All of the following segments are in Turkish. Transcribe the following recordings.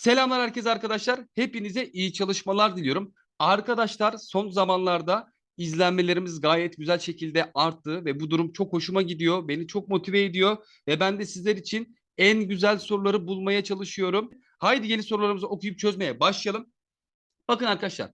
Selamlar herkese arkadaşlar. Hepinize iyi çalışmalar diliyorum. Arkadaşlar son zamanlarda izlenmelerimiz gayet güzel şekilde arttı ve bu durum çok hoşuma gidiyor. Beni çok motive ediyor ve ben de sizler için en güzel soruları bulmaya çalışıyorum. Haydi yeni sorularımızı okuyup çözmeye başlayalım. Bakın arkadaşlar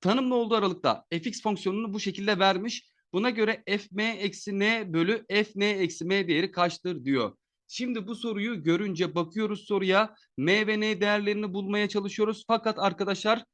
tanımlı olduğu aralıkta fx fonksiyonunu bu şekilde vermiş. Buna göre fm eksi n bölü fn eksi m değeri kaçtır diyor. Şimdi bu soruyu görünce bakıyoruz soruya m ve n değerlerini bulmaya çalışıyoruz. Fakat arkadaşlar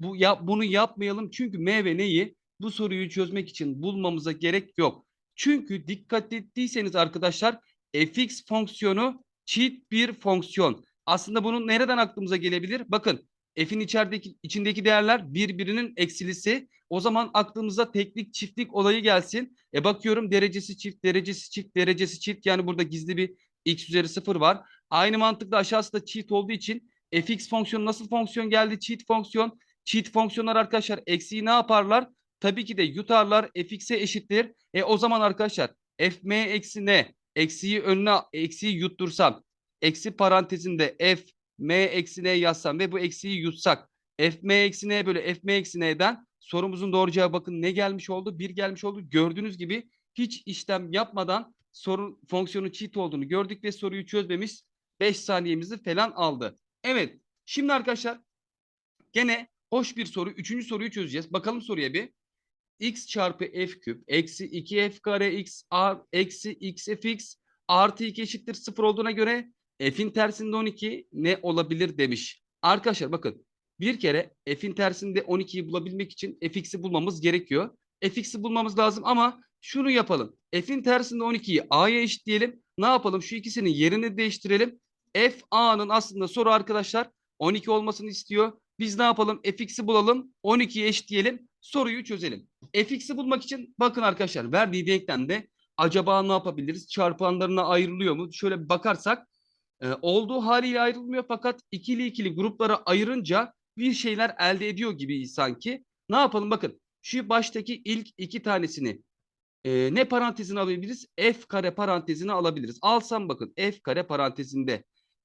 bu ya, bunu yapmayalım çünkü m ve n'yi bu soruyu çözmek için bulmamıza gerek yok. Çünkü dikkat ettiyseniz arkadaşlar fx fonksiyonu çift bir fonksiyon. Aslında bunun nereden aklımıza gelebilir? Bakın f'in içerideki içindeki değerler birbirinin eksilisi. O zaman aklımıza teklik çiftlik olayı gelsin. E bakıyorum derecesi çift, derecesi çift, derecesi çift. Yani burada gizli bir x üzeri sıfır var. Aynı mantıkla aşağısı da çift olduğu için fx fonksiyonu nasıl fonksiyon geldi? Çift fonksiyon. Çift fonksiyonlar arkadaşlar eksiği ne yaparlar? Tabii ki de yutarlar fx'e eşittir. E o zaman arkadaşlar fm eksi ne? Eksiği önüne eksiği yuttursam. Eksi parantezinde f m eksi n yazsam ve bu eksiği yutsak. f m eksi n bölü f m eksi n'den sorumuzun doğru cevabı bakın ne gelmiş oldu? Bir gelmiş oldu. Gördüğünüz gibi hiç işlem yapmadan sorun fonksiyonu cheat olduğunu gördük ve soruyu çözmemiş 5 saniyemizi falan aldı. Evet. Şimdi arkadaşlar gene hoş bir soru. Üçüncü soruyu çözeceğiz. Bakalım soruya bir. x çarpı f küp eksi 2f kare x a eksi x fx artı 2 eşittir 0 olduğuna göre f'in tersinde 12 ne olabilir demiş. Arkadaşlar bakın bir kere f'in tersinde 12'yi bulabilmek için fx'i bulmamız gerekiyor. fx'i bulmamız lazım ama şunu yapalım. F'in tersinde 12'yi a'ya eşitleyelim. Ne yapalım? Şu ikisinin yerini değiştirelim. F a'nın aslında soru arkadaşlar 12 olmasını istiyor. Biz ne yapalım? fx'i bulalım. 12'ye eşitleyelim. Soruyu çözelim. fx'i bulmak için bakın arkadaşlar verdiği denklemde acaba ne yapabiliriz? Çarpanlarına ayrılıyor mu? Şöyle bir bakarsak e, olduğu haliyle ayrılmıyor fakat ikili ikili gruplara ayırınca bir şeyler elde ediyor gibi sanki. Ne yapalım? Bakın şu baştaki ilk iki tanesini e, ne parantezine alabiliriz? F kare parantezine alabiliriz. Alsam bakın F kare parantezinde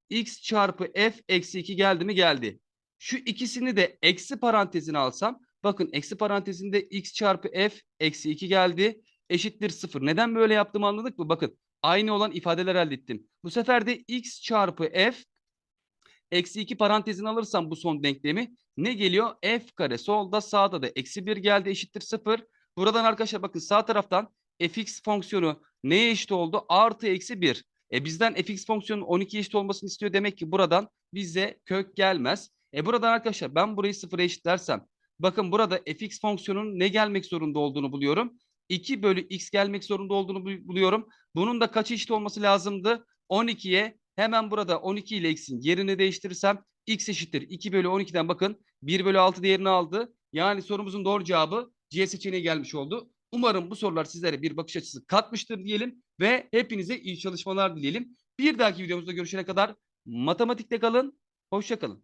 x çarpı f eksi 2 geldi mi? Geldi. Şu ikisini de eksi parantezine alsam bakın eksi parantezinde x çarpı f eksi 2 geldi. Eşittir 0. Neden böyle yaptığımı anladık mı? Bakın aynı olan ifadeler elde ettim. Bu sefer de x çarpı f eksi 2 parantezine alırsam bu son denklemi ne geliyor? f kare solda sağda da eksi 1 geldi eşittir 0. Buradan arkadaşlar bakın sağ taraftan fx fonksiyonu neye eşit oldu? Artı eksi 1. E bizden fx fonksiyonun 12 eşit olmasını istiyor. Demek ki buradan bize kök gelmez. E buradan arkadaşlar ben burayı sıfıra eşitlersem bakın burada fx fonksiyonunun ne gelmek zorunda olduğunu buluyorum. 2 bölü x gelmek zorunda olduğunu buluyorum. Bunun da kaç eşit olması lazımdı? 12'ye hemen burada 12 ile x'in yerini değiştirirsem x eşittir 2 bölü 12'den bakın 1 bölü 6 değerini aldı. Yani sorumuzun doğru cevabı C seçeneği gelmiş oldu. Umarım bu sorular sizlere bir bakış açısı katmıştır diyelim ve hepinize iyi çalışmalar dileyelim. Bir dahaki videomuzda görüşene kadar matematikte kalın, hoşça kalın.